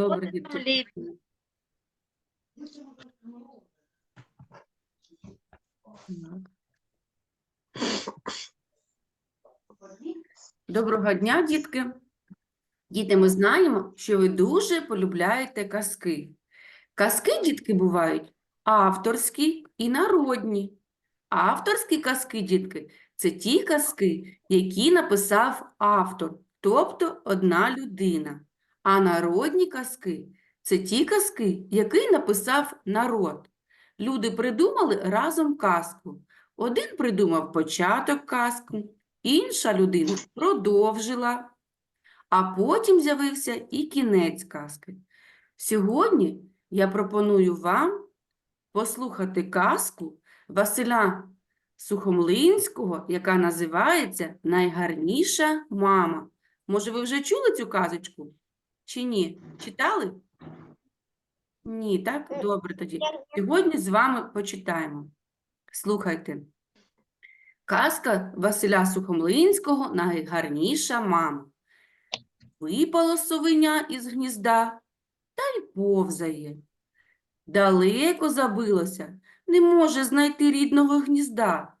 Добре, дітки. Доброго дня, дітки. Діти, ми знаємо, що ви дуже полюбляєте казки. Казки, дітки, бувають авторські і народні. Авторські казки, дітки, це ті казки, які написав автор, тобто одна людина. А народні казки це ті казки, які написав народ. Люди придумали разом казку. Один придумав початок казки, інша людина продовжила, а потім з'явився і кінець казки. Сьогодні я пропоную вам послухати казку Василя Сухомлинського, яка називається Найгарніша мама. Може, ви вже чули цю казочку? Чи ні? Читали? Ні, так? Е, Добре тоді. Сьогодні з вами почитаємо. Слухайте. Казка Василя Сухомлинського Найгарніша мама. Випало совеня із гнізда та й повзає. Далеко забилося, не може знайти рідного гнізда.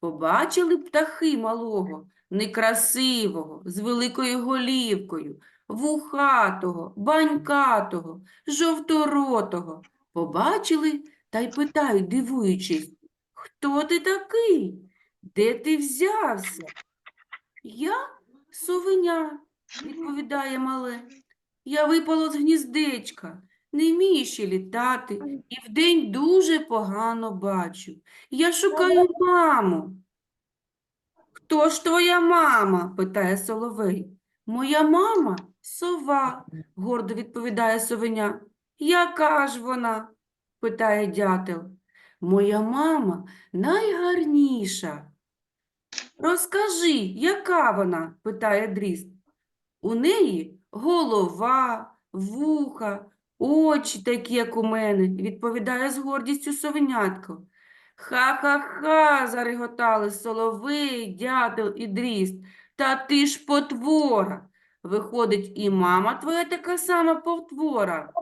Побачили птахи малого, некрасивого, з великою голівкою, вухатого, банькатого, жовторотого. Побачили та й питають, дивуючись, хто ти такий? Де ти взявся? Я совеня, відповідає мале. Я випало з гніздечка, не вмію ще літати і вдень дуже погано бачу. Я шукаю маму. Хто ж твоя мама? питає соловей. Моя мама сова, гордо відповідає совеня. Яка ж вона? питає дятел. Моя мама найгарніша. Розкажи, яка вона? питає дріст. У неї голова, вуха, очі такі, як у мене, відповідає з гордістю совенятко. Ха-ха-ха, зареготали соловей, дятел і дріст. Та ти ж потвора. Виходить, і мама твоя така сама потвора.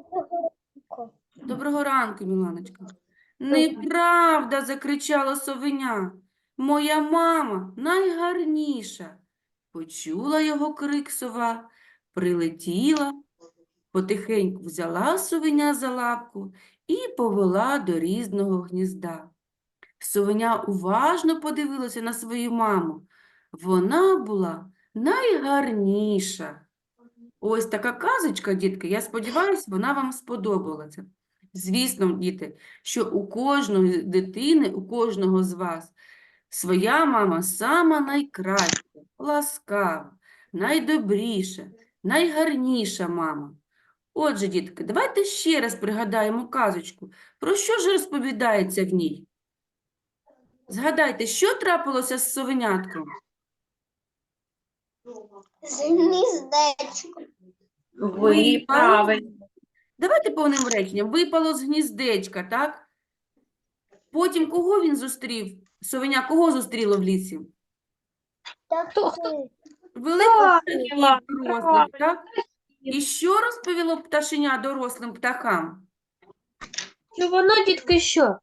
Доброго ранку, Міланочка. Неправда, закричала совеня. Моя мама найгарніша. Почула його крик сова, прилетіла, потихеньку взяла совеня за лапку і повела до різного гнізда. Совеня уважно подивилася на свою маму. Вона була найгарніша. Ось така казочка, дітки. Я сподіваюся, вона вам сподобалася. Звісно, діти, що у кожної дитини, у кожного з вас своя мама сама найкраща, ласкава, найдобріша, найгарніша мама. Отже, дітки, давайте ще раз пригадаємо казочку. Про що ж розповідається в ній? Згадайте, що трапилося з совенятком? З. Ви Випало. правильно. Давайте повним реченням. Випало з гніздечка, так? Потім кого він зустрів? Совеня кого зустріло в лісі? Хто? Великих Правильно, птахів дорослих, так? І що розповіло пташеня дорослим птахам? Що воно, дітки, що?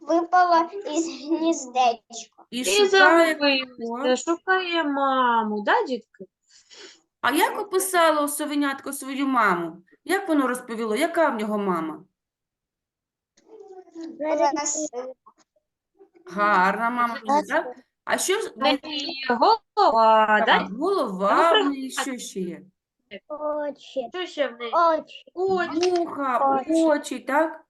Випала із гніздечка. І І шукає шукає маму, да, дітки? А як описало совенятко свою маму? Як воно розповіло? Яка в нього мама? Гарна мама, дуже, так? А що ж В голова, да? голова Ну, в неї, що ще є? Очі. Що ще в неї? Очі. Очі. Вуха, Очі. очі, так?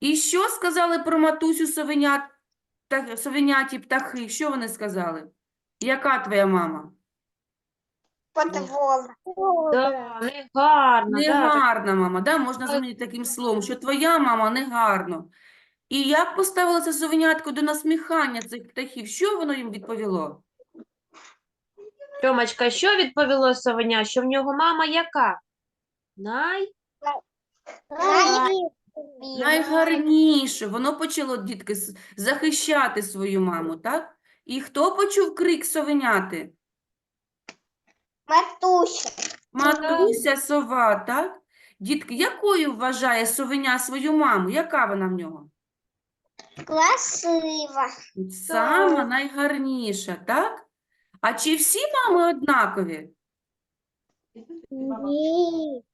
І що сказали про матусю совенят, та, совеняті птахи? Що вони сказали? Яка твоя мама? Да, негарно, да. Негарна мама, да? Можна замінити таким словом, що твоя мама негарно. І як поставилося совенятко до насміхання цих птахів? Що воно їм відповіло? Тьомочка, що відповіло совеня? Що в нього мама яка? Най? Найгарніше. Воно почало, дітки, с- захищати свою маму, так? І хто почув крик совеняти? Матуся. Матуся сова, так? Дітки, якою вважає совеня свою маму? Яка вона в нього? Красива. Сама найгарніша, так? А чи всі мами однакові? Ні.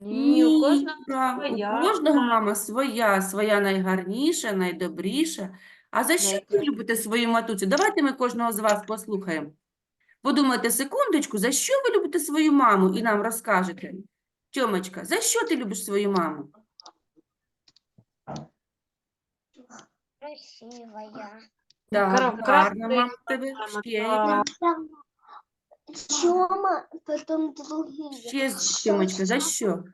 Ні, у кожного своя у кожного мама. своя, своя найгарніша, найдобріша. А за що ви любите свою матусю? Давайте ми кожного з вас послухаємо. Подумайте секундочку, за що ви любите свою маму і нам розкажете. Тьомочка, за що ти любиш свою маму? Красивая. Так, гарна мама в тебе. Ще? Тёма, потом другие. Ще, Тьомочка, за що?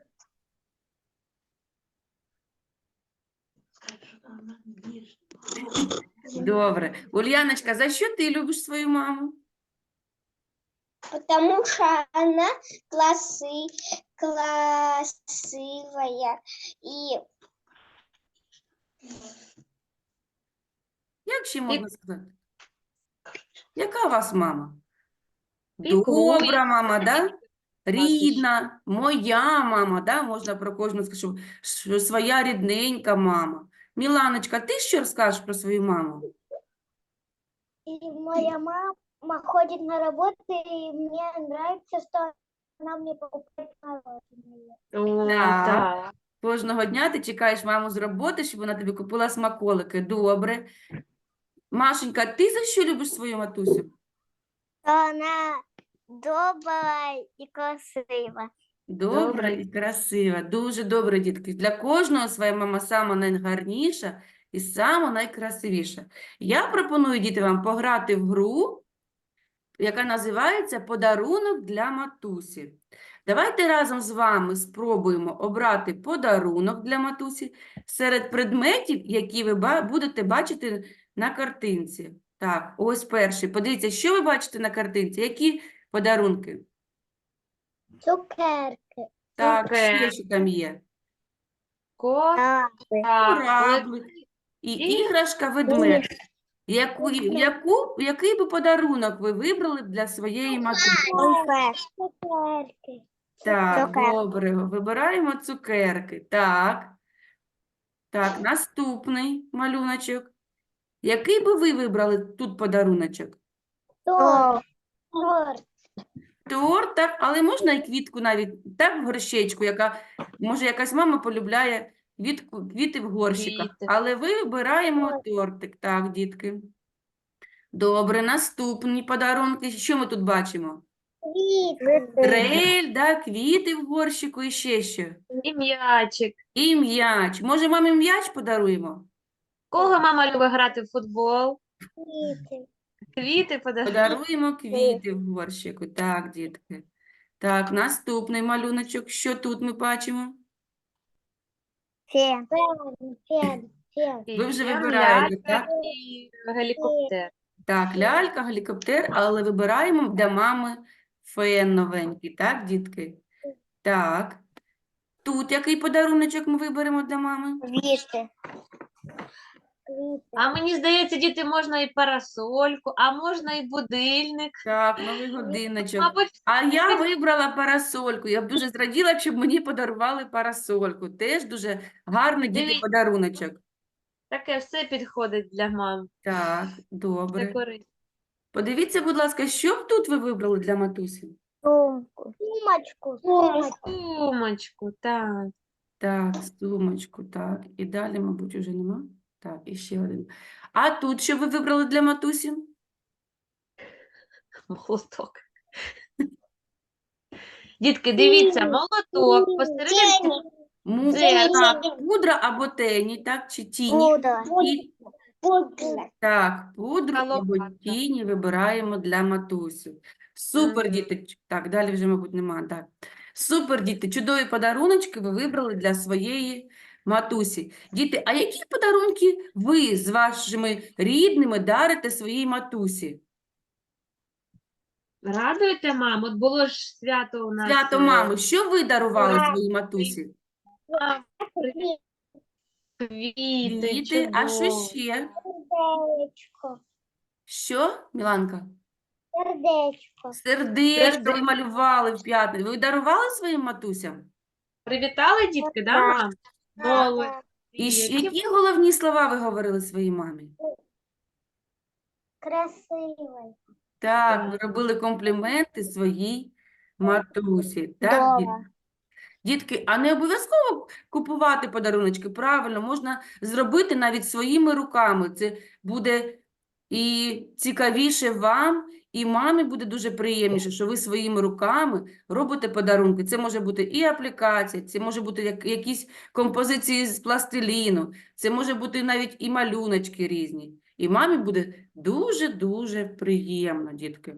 Добре. Ульяночка, за що ти любиш свою маму? Потому что она классы, красивая. И Як ще можна сказати? Яка у вас мама? Добра мама, да? Рідна, моя мама, да? Можна про кожну сказати, що, що своя рідненька мама. Міланочка, ти що розкажеш про свою маму? И моя мама ходит на работу, и мне нравится, что она мне покупает мороженое. Так. Кожного дня ти чекаєш маму з роботи, щоб вона тобі купила смаколики. Добре. Машенька, ти за що любиш свою матусю? Она добрая и красивая. Добра і красива. Дуже добре, дітки. Для кожного своя мама сама найгарніша і сама найкрасивіша. Я пропоную, діти, вам пограти в гру, яка називається «Подарунок для матусі». Давайте разом з вами спробуємо обрати подарунок для матусі серед предметів, які ви будете бачити на картинці. Так, ось перший. Подивіться, що ви бачите на картинці? Які подарунки? Цукерки. Так, ще Цукерки. що там є? Кораблик і іграшка ведмедь. Яку, яку, який би подарунок ви вибрали б для своєї матусі? Цукерки. Так, Цукерки. добре, вибираємо цукерки. Так. Так, наступний малюночок. Який би ви вибрали тут подаруночок? Торт. Торт. Торт, так, але можна і квітку навіть, так, в горщечку, яка, може, якась мама полюбляє квітку, квіти в горщиках. Квіти. Але ви вибираємо тортик, так, дітки. Добре, наступні подарунки. Що ми тут бачимо? Трель, да, квіти в горщику і ще що. І м'ячик. І м'яч. Може, мамі м'яч подаруємо? Кого мама любить грати в футбол? Квіти. Квіти подарунки. Подаруємо квіти в горщику. Так, дітки. Так, наступний малюночок. Що тут ми бачимо? Фен. Фен. Фен. Ви вже Є вибираєте, так? І гелікоптер. Так, лялька, гелікоптер, але вибираємо для мами фен новенький, так, дітки? Так. Тут який подаруночок ми виберемо для мами? Квіти. А мені здається, діти, можна і парасольку, а можна і будильник. Так, новий годиночок. Мабуть, А я вибрала парасольку. Я б дуже зраділа, щоб мені подарували парасольку. Теж дуже гарний діти Дивіться. подаруночок. таке все підходить для мам. Так, Це добре. корисно. Подивіться, будь ласка, що б тут ви вибрали для матусі? Сумку. Сумочку. Сумочку. Сумочку, так. Так, сумочку, так. І далі, мабуть, уже нема. Так, і ще один. А тут що ви вибрали для матусі? Молоток. Дітки, дивіться, молоток, посерединці Му- Це, так, пудра або тені, так, чи тіні. Пудра. І, Пудра. так, пудру або лопатка. тіні вибираємо для матусі. Супер, Мгм. діти. Ч- Так, далі вже, мабуть, нема. Так. Супер, діти. Чудові подаруночки ви вибрали для своєї матусі. Діти, а які подарунки ви з вашими рідними дарите своїй матусі? Радуєте, мам? От було ж свято у нас. Свято е, мами, що ви дарували своїй матусі? Квіти, Квіти, а що ще? Сердечко. Що, Міланка? Сердечко. Сердечко ви малювали в п'ятницю. Ви дарували своїм матусям? Привітали, дітки, да, мам? Ага. І щ- Які головні слова ви говорили своїй мамі? Красивий. Так, ви робили компліменти своїй матусі. Так, дітки, а не обов'язково купувати подаруночки. Правильно, можна зробити навіть своїми руками. Це буде і цікавіше вам, і мамі буде дуже приємніше, що ви своїми руками робите подарунки. Це може бути і аплікація, це може бути як, якісь композиції з пластиліну, це може бути навіть і малюночки різні. І мамі буде дуже-дуже приємно, дітки.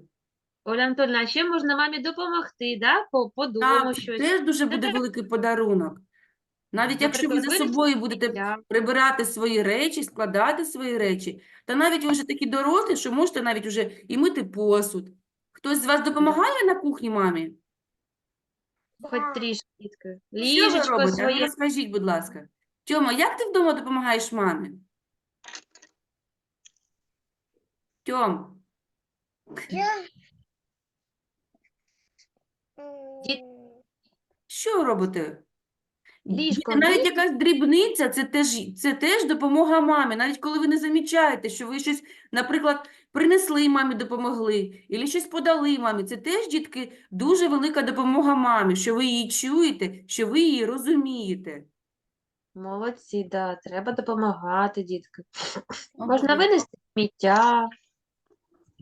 Оля Анатольовна, а ще можна мамі допомогти, да? По, по дому Так, це щось. теж дуже буде великий подарунок. Навіть якщо ви за собою будете прибирати свої речі, складати свої речі, та навіть ви вже такі дорослі, що можете навіть уже і мити посуд. Хтось з вас допомагає на кухні мамі? Хоч трішки. Що ви Ліжечко робите? Своє. розкажіть, будь ласка. Тьома, як ти вдома допомагаєш мамі? Тьом, Я... Що робите? Ліжко навіть якась дрібниця, це теж, це теж допомога мамі. Навіть коли ви не замічаєте, що ви щось, наприклад, принесли мамі, допомогли, або щось подали мамі, це теж, дітки, дуже велика допомога мамі, що ви її чуєте, що ви її розумієте. Молодці, да. Треба допомагати, дітки. Можна винести сміття,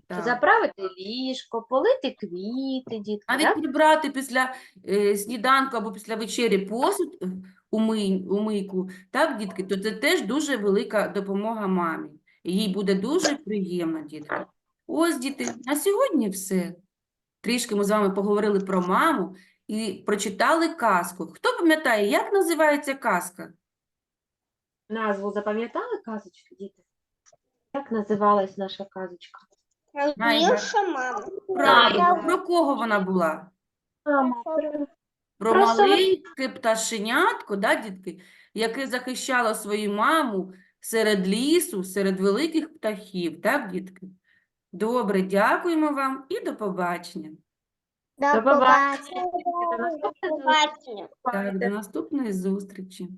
так. заправити ліжко, полити квіти, дітки, Навіть да? прибрати після е, сніданку або після вечері посуд е, у, мий, у мийку, так, дітки, то це теж дуже велика допомога мамі. Їй буде дуже приємно, дітки. Ось, діти, на сьогодні все. Трішки ми з вами поговорили про маму і прочитали казку. Хто пам'ятає, як називається казка? Назву запам'ятали казочки, діти? Як називалась наша казочка? Розбивша мама. Правильно, про кого вона була? Про маленьке пташенятко, да, дітки, яке захищало свою маму серед лісу, серед великих птахів, так, дітки? Добре, дякуємо вам і до побачення. До побачення. до наступної зустрічі.